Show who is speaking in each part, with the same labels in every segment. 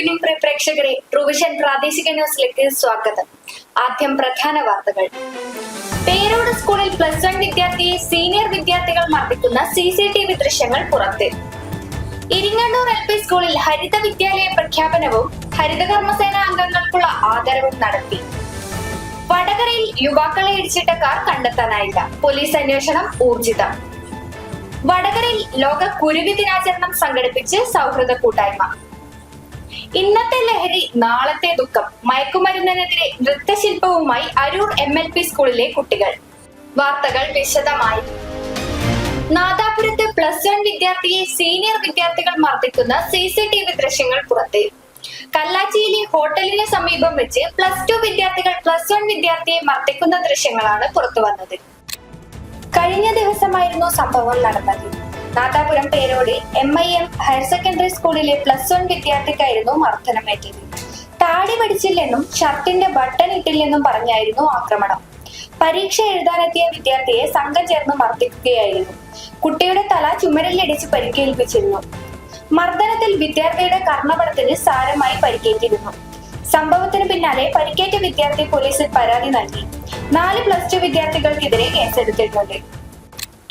Speaker 1: Evening പ്രേക്ഷകരെ provision പ്രാദേശിക ന്യൂസിലേക്ക് സ്വാഗതം. ആദ്യം പ്രധാന വാർത്തകൾ. പേരോട് സ്കൂളിൽ പ്ലസ് വൺ വിദ്യാർത്ഥിയെ സീനിയർ വിദ്യാർത്ഥികൾ മർദ്ദിക്കുന്ന സി സി ടി വി ദൃശ്യങ്ങൾ പുറത്ത്. ഇരിങ്ങണ്ണൂർ എൽ പി സ്കൂളിൽ ഹരിത വിദ്യാലയ പ്രഖ്യാപനവും ഹരിതകർമ്മസേന അംഗങ്ങൾക്കുള്ള ആദരവും നടത്തി. വടകരയിൽ യുവാക്കളെ ഇടിച്ചിട്ട കാർ കണ്ടെത്താനായില്ല. പോലീസ് അന്വേഷണം ഊർജിതം. വടകരയിൽ ലോക കുരുവി ദിനാചരണം സംഘടിപ്പിച്ച് സൗഹൃദ കൂട്ടായ്മ. ഇന്നത്തെ ലഹരി നാളത്തെ ദുഃഖം മയക്കുമരുന്നിനെതിരെ നൃത്തശില്പവുമായി അരൂർ എം എൽ പി സ്കൂളിലെ കുട്ടികൾ. വാർത്തകൾ വിശദമായി. നാദാപുരത്ത് പ്ലസ് വൺ വിദ്യാർത്ഥിയെ സീനിയർ വിദ്യാർത്ഥികൾ മർദ്ദിക്കുന്ന സി സി ടി വി ദൃശ്യങ്ങൾ പുറത്ത്. കല്ലാച്ചിയിലെ ഹോട്ടലിന് സമീപം വെച്ച് പ്ലസ് ടു വിദ്യാർത്ഥികൾ പ്ലസ് വൺ വിദ്യാർത്ഥിയെ മർദ്ദിക്കുന്ന ദൃശ്യങ്ങളാണ് പുറത്തു വന്നത് കഴിഞ്ഞ ദിവസമായിരുന്നു സംഭവം നടന്നത്. Nadapuram പേരോടിൽ M I M higher secondary സ്കൂളിലെ പ്ലസ് വൺ വിദ്യാർത്ഥിക്കായിരുന്നു മർദ്ദനമേറ്റത്. താടി പഠിച്ചില്ലെന്നും ഷർട്ടിന്റെ ബട്ടൺ ഇട്ടില്ലെന്നും പറഞ്ഞായിരുന്നു ആക്രമണം. പരീക്ഷ എഴുതാനെത്തിയ വിദ്യാർത്ഥിയെ സംഘം ചേർന്ന് മർദ്ദിക്കുകയായിരുന്നു. കുട്ടിയുടെ തല ചുമരിലിടിച്ച് പരിക്കേൽപ്പിച്ചിരുന്നു. മർദ്ദനത്തിൽ വിദ്യാർത്ഥിയുടെ കർണപടത്തിന് സാരമായി പരിക്കേറ്റിരുന്നു. സംഭവത്തിന് പിന്നാലെ പരിക്കേറ്റ വിദ്യാർത്ഥി പോലീസിൽ പരാതി നൽകി. നാല് പ്ലസ് ടു വിദ്യാർത്ഥികൾക്കെതിരെ കേസെടുത്തിട്ടുണ്ട്.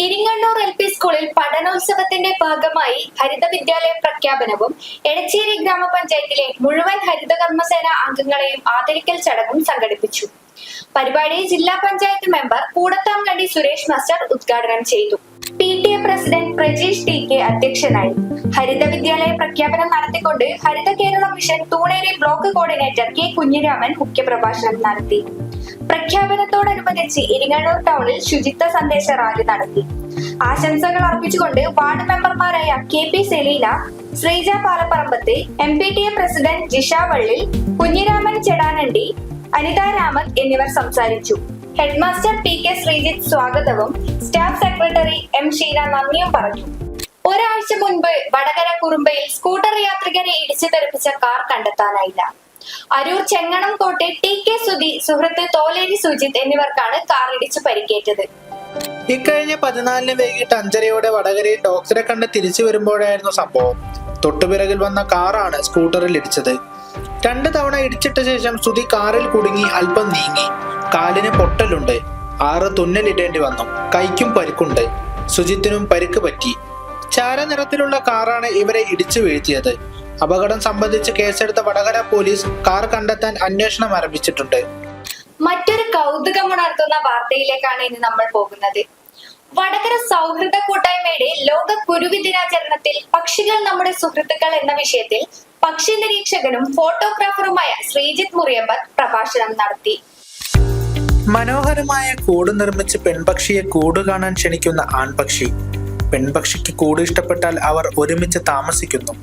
Speaker 1: ഇരിങ്ങണ്ണൂർ എൽ പി സ്കൂളിൽ പഠനോത്സവത്തിന്റെ ഭാഗമായി ഹരിത വിദ്യാലയ പ്രഖ്യാപനവും എടച്ചേരി ഗ്രാമപഞ്ചായത്തിലെ മുഴുവൻ ഹരിത കർമ്മസേന അംഗങ്ങളെയും ആദരിക്കൽ ചടങ്ങും സംഘടിപ്പിച്ചു. പരിപാടി ജില്ലാ പഞ്ചായത്ത് മെമ്പർ കൂടത്താംകണ്ടി സുരേഷ് മാസ്റ്റർ ഉദ്ഘാടനം ചെയ്തു. P T A president Prajeesh T K അധ്യക്ഷനായി. ഹരിത വിദ്യാലയ പ്രഖ്യാപനം നടത്തിക്കൊണ്ട് Haritha Kerala mission Thuneri block coordinator K Kunhiraman മുഖ്യപ്രഭാഷണം നടത്തി. പ്രഖ്യാപനത്തോടനുബന്ധിച്ച് ഇരിങ്ങണ്ണൂർ ടൗണിൽ ശുചിത്വ സന്ദേശ റാലി നടത്തി. ആശംസകൾ അർപ്പിച്ചുകൊണ്ട് വാർഡ് മെമ്പർമാരായ K P Seleena Sreeja പാലപ്പറമ്പത്തെ M P T A president Jisha Vallil Kunhiraman Chedanandi Anitha Raman എന്നിവർ സംസാരിച്ചു. ഹെഡ്മാസ്റ്റർ പി കെ ശ്രീജിത്ത് സ്വാഗതവും സ്റ്റാഫ് സെക്രട്ടറി എം ഷീന നന്ദിയും പറഞ്ഞു. ഒരാഴ്ച മുൻപ് വടകര കുറുമ്പയിൽ സ്കൂട്ടർ യാത്രികരെ ഇടിച്ചു തെറിപ്പിച്ച കാർ കണ്ടെത്താനായില്ല. അരൂർ ചെങ്ങണം കോട്ടെ ടി കെ സുധി സുഹൃത്ത് തോലേരി സുജിത് എന്നിവർക്കാണ് കാർ ഇടിച്ചു പരിക്കേറ്റത്.
Speaker 2: ഇക്കഴിഞ്ഞ പതിനാലിന് വൈകിട്ട് അഞ്ചരയോടെ വടകരയിൽ ഡോക്ടറെ കണ്ട് തിരിച്ചു വരുമ്പോഴായിരുന്നു സംഭവം. തൊട്ടുപിറകിൽ വന്ന കാറാണ് സ്കൂട്ടറിൽ ഇടിച്ചത്. രണ്ട് തവണ ഇടിച്ചിട്ട ശേഷം സുധി കാറിൽ കുടുങ്ങി അല്പം നീങ്ങി. കാലിന് പൊട്ടലുണ്ട്. ആറ് തുന്നലിടേണ്ടി വന്നു. കൈക്കും പരിക്കുണ്ട്. സുജിത്തിനും പരിക്ക് പറ്റി. ചാരനിറത്തിലുള്ള കാറാണ് ഇവരെ ഇടിച്ചു വീഴ്ത്തിയത്. അപകടം സംബന്ധിച്ച് കേസെടുത്ത വടകര പോലീസ് കാർ കണ്ടെത്താൻ അന്വേഷണം ആരംഭിച്ചിട്ടുണ്ട്.
Speaker 1: മറ്റൊരു കൗതുകമുണർത്തുന്ന വാർത്തയിലേക്കാണ് ഇനി നമ്മൾ പോകുന്നത്. വടകര സൗഹൃദ കൂട്ടായ്മയുടെ ലോക കുരുവി ദിനാചരണത്തിൽ പക്ഷികൾ നമ്മുടെ സുഹൃത്തുക്കൾ എന്ന വിഷയത്തിൽ പക്ഷി നിരീക്ഷകനും ഫോട്ടോഗ്രാഫറുമായ ശ്രീജിത്ത് മുറിയമ്പർ പ്രഭാഷണം നടത്തി.
Speaker 2: മനോഹരമായ കൂട് നിർമ്മിച്ച് പെൺപക്ഷിയെ കൂട് കാണാൻ ക്ഷണിക്കുന്ന ആൺപക്ഷി. പെൺപക്ഷിക്ക് കൂട് ഇഷ്ടപ്പെട്ടാൽ അവർ ഒരുമിച്ച് താമസിക്കുന്നു.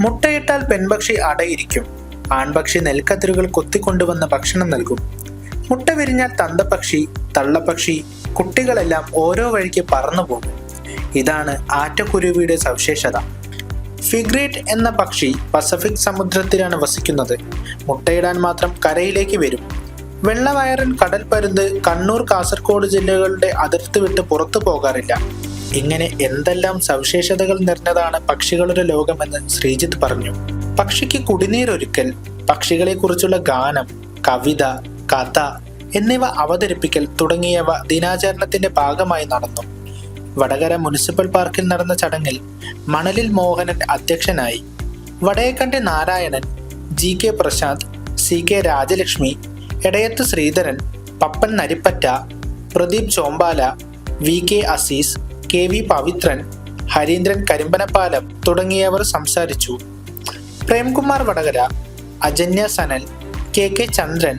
Speaker 2: മുട്ടയിട്ടാൽ പെൺപക്ഷി അടയിരിക്കും. ആൺപക്ഷി നെൽക്കതിരുകൾ കൊത്തിക്കൊണ്ടുവന്ന ഭക്ഷണം നൽകും. മുട്ട വിരിഞ്ഞാൽ തന്തപക്ഷി തള്ളപ്പക്ഷി കുട്ടികളെല്ലാം ഓരോ വഴിക്ക് പറന്നു പോകും. ഇതാണ് ആറ്റക്കുരുവിയുടെ സവിശേഷത. ഫിഗ്രേറ്റ് എന്ന പക്ഷി പസഫിക് സമുദ്രത്തിലാണ് വസിക്കുന്നത്. മുട്ടയിടാൻ മാത്രം കരയിലേക്ക് വരും. വെള്ളവയറൻ കടൽ പരുന്ത് കണ്ണൂർ കാസർഗോഡ് ജില്ലകളുടെ അതിർത്തി വിട്ട് പുറത്തു പോകാറില്ല. ഇങ്ങനെ എന്തെല്ലാം സവിശേഷതകൾ നിറഞ്ഞതാണ് പക്ഷികളുടെ ലോകമെന്ന് ശ്രീജിത്ത് പറഞ്ഞു. പക്ഷിക്ക് കുടിനീരൊരുക്കൽ പക്ഷികളെക്കുറിച്ചുള്ള ഗാനം കവിത കഥ എന്നിവ അവതരിപ്പിക്കൽ തുടങ്ങിയവ ദിനാചരണത്തിന്റെ ഭാഗമായി നടന്നു. വടകര മുനിസിപ്പൽ പാർക്കിൽ നടന്ന ചടങ്ങിൽ മണലിൽ മോഹനൻ അധ്യക്ഷനായി Vadayakkandi Narayanan G K Prasanth C K Rajalakshmi Edayath Sreedharan Pappan Naripatta Pradeep Chombala V K Azeez K V Pavithran Hareendran Karimbanapalam തുടങ്ങിയവർ സംസാരിച്ചു. പ്രേംകുമാർ വടകര അജന്യ സനൽ കെ കെ ചന്ദ്രൻ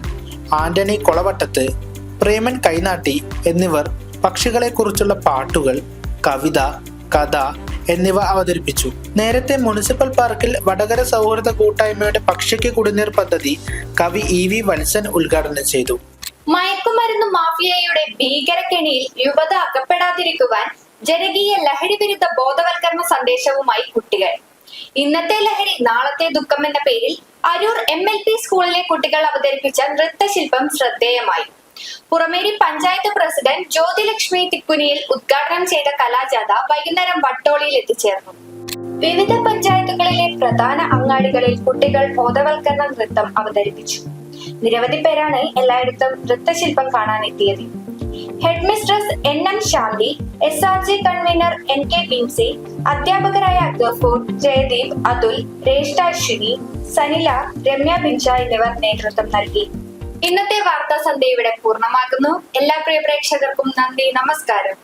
Speaker 2: ആന്റണി കൊളവട്ടത്ത് പ്രേമൻ കൈനാട്ടി എന്നിവർ പക്ഷികളെക്കുറിച്ചുള്ള പാട്ടുകൾ കവിത കഥ എന്നിവ അവതരിപ്പിച്ചു. നേരത്തെ മുനിസിപ്പൽ പാർക്കിൽ വടകര സൗഹൃദ കൂട്ടായ്മയുടെ പക്ഷിക്ക് കുടിനീർ പദ്ധതി കവി ഇ വി വത്സൻ ഉദ്ഘാടനം ചെയ്തു.
Speaker 1: മയക്കുമരുന്ന് മാഫിയയുടെ ഭീകരക്കെണിയിൽ യുവത അകപ്പെടാതിരിക്കുവാൻ ജനകീയ ലഹരി വിരുദ്ധ ബോധവൽക്കരണ സന്ദേശവുമായി കുട്ടികൾ. ഇന്നത്തെ ലഹരി നാളത്തെ ദുഃഖം എന്ന പേരിൽ അരൂർ എം എൽ പി സ്കൂളിലെ കുട്ടികൾ അവതരിപ്പിച്ച നൃത്തശില്പം ശ്രദ്ധേയമായി. പുറമേരി പഞ്ചായത്ത് പ്രസിഡന്റ് ജ്യോതിലക്ഷ്മി തിക്കുനിയിൽ ഉദ്ഘാടനം ചെയ്ത കലാജാഥ വൈകുന്നേരം വട്ടോളിയിൽ എത്തിച്ചേർന്നു. വിവിധ പഞ്ചായത്തുകളിലെ പ്രധാന അങ്ങാടികളിൽ കുട്ടികൾ ബോധവൽക്കരണ നൃത്തം അവതരിപ്പിച്ചു. നിരവധി പേരാണ് എല്ലായിടത്തും നൃത്തശില്പം കാണാനെത്തിയത്. Headmistress N M Shanthi S R G convener N K Bimsi അധ്യാപകരായ ഗഫൂർ ജയദീപ് അതുൽ രേഷ്ഠ അശ്വിനി സനില രമ്യ ബിൻഷ എന്നിവർ നേതൃത്വം നൽകി. ഇന്നത്തെ വാർത്താ സന്ധ്യ ഇവിടെ പൂർണമാകുന്നു എല്ലാ പ്രിയ പ്രേക്ഷകർക്കും നന്ദി നമസ്കാരം.